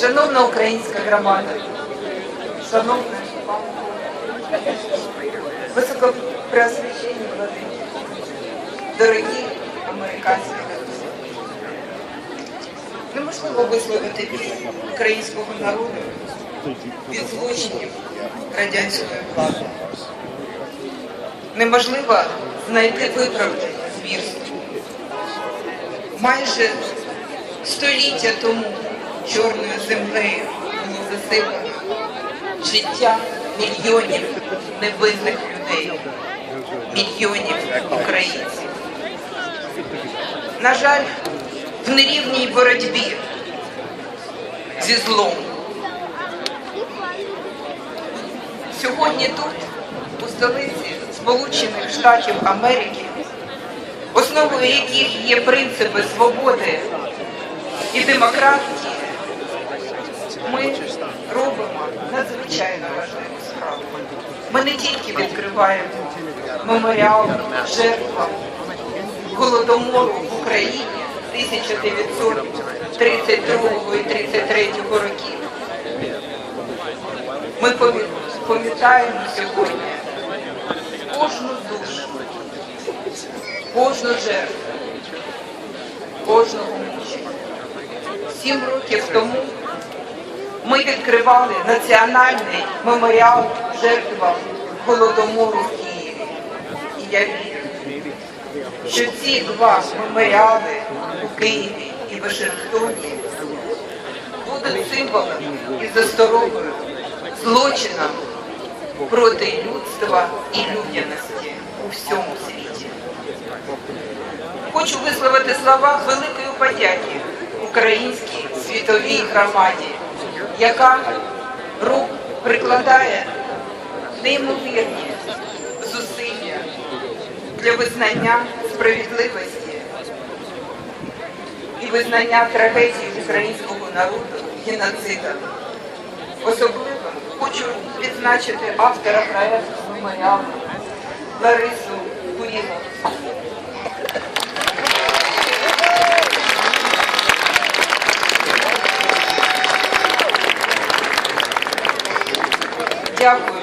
Шановна українська громада, шановна високопреосвященні владики, дорогі американські друзі. Неможливо висловити біль українського народу від злочинів радянської влади. Неможливо знайти виправдання звірству. Майже століття тому чорною землею було засипано життя мільйонів невинних людей, мільйонів українців. На жаль, в нерівній боротьбі зі злом. Сьогодні тут, у столиці Сполучених Штатів Америки, основою яких є принципи свободи і демократії, ми робимо надзвичайно важливу справу. Ми не тільки відкриваємо меморіал жертвам голодомору в Україні 1932 і 33 років. Ми пам'ятаємо сьогодні кожну душу, кожну жертву, кожного мучення. Сім років тому ми відкривали національний меморіал жертвам голодомору в Києві. І я вірю, що ці два меморіали у Києві і Вашингтоні будуть символом і засторогою злочинам проти людства і людяності у всьому світі. Хочу висловити слова великої подяки українській світовій громаді, яка прикладає неймовірні зусилля для визнання справедливості і визнання трагедії українського народу геноцидом. Особливо хочу відзначити автора проєкту меморіалу Ларису Куріну. Дякую